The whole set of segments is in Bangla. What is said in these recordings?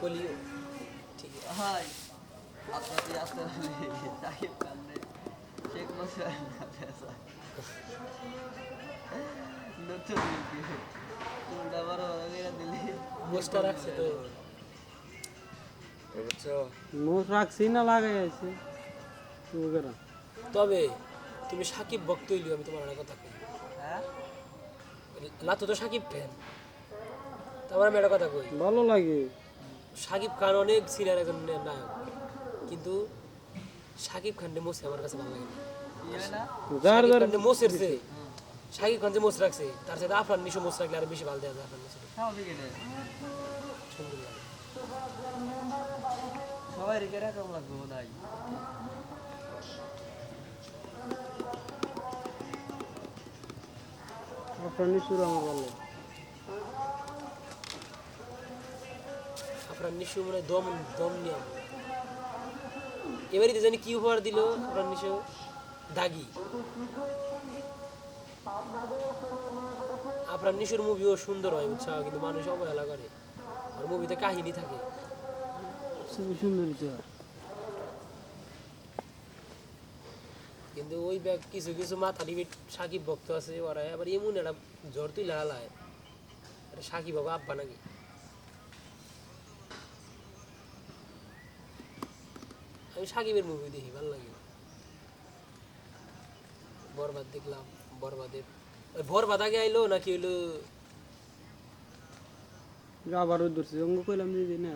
কলিও। ঠিক আপনাকে আসতে সাকিব রে শেখ মুজিবুর নতুন উল্টা বড় দিলি। রাখছে তো। মুখ রাখছি না লাগাই আছে। তবে তুমি সাকিব ভক্ত হইলিও আমি তোমার একটা কথা কই। হ্যাঁ? লাতো তো সাকিব ফ্যান তারপর আমি একটা কথা কই। ভালো লাগে। সাকিব খান অনেক সিনিয়র একজন নায়ক। কিন্তু সাকিব খানকে মোসে আমার কাছে ভালো লাগে না। কি হয় না যার যার মোসের চেয়ে সাকিব খান যে মোস রাখছে তার সাথে আফরান নিশো মোস রাখলে আরও বেশি ভালো দেওয়া যায় আফরান নিশো স্বাভাবিক এটা। সুন্দর লাগে সবাই রেখে রাখা লাগবে মনে হয় আপনার নিচুর আমার ভালো লাগে। মানে দম দম জানি কি উপহার দিল দাগি? আফরান নিশোর মুভিও সুন্দর হয় কিন্তু মানুষ অবহেলা করে। আর মুভিতে কাহিনী থাকে। সুন্দর কিন্তু ওই ব্যাগ কিছু কিছু মাথা ডিবে সাকিব ভক্ত আছে ওরা আবার এমন একটা জ্বর তুই লাগালায় এটা সাকিব বাবা আব্বা নাকি? আমি সাকিবের মুভি দেখি ভালো লাগে। বরবাদ দেখলাম বরবাদের। ওই বরবাদ আগে আইলো নাকি হইল আবারও ধরছি অঙ্গ কইলাম যে না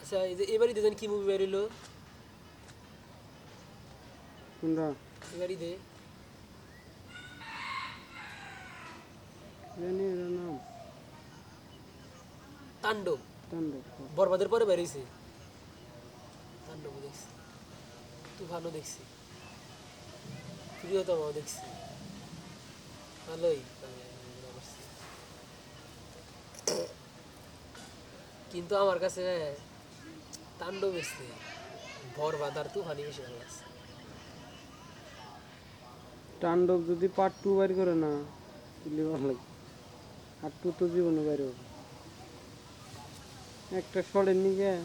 আচ্ছা এই যে এবারই দেখেন কি মুভি বেরোলো কোনটা? এবারই দে। জানি এর নাম। তাণ্ডব। তাণ্ডব বরবাদের পরে বেরিয়েছে দেখছি। দেখছি দেখছি। ভালোই মানে। কিন্তু আমার কাছে তাণ্ডব এসছে বরবাদ আর তুফানি বেশি ভালো লাগছে তাণ্ডব যদি পার্ট টু বাইর করে না, তাহলে ভালো লাগে। আর টু তো জীবনে বাইরে হবে। একটা শটের নিকে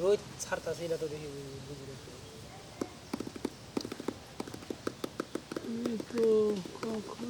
রোজ ছাড়তাছে এটা তো দেখি বুঝি না তো। তো কখন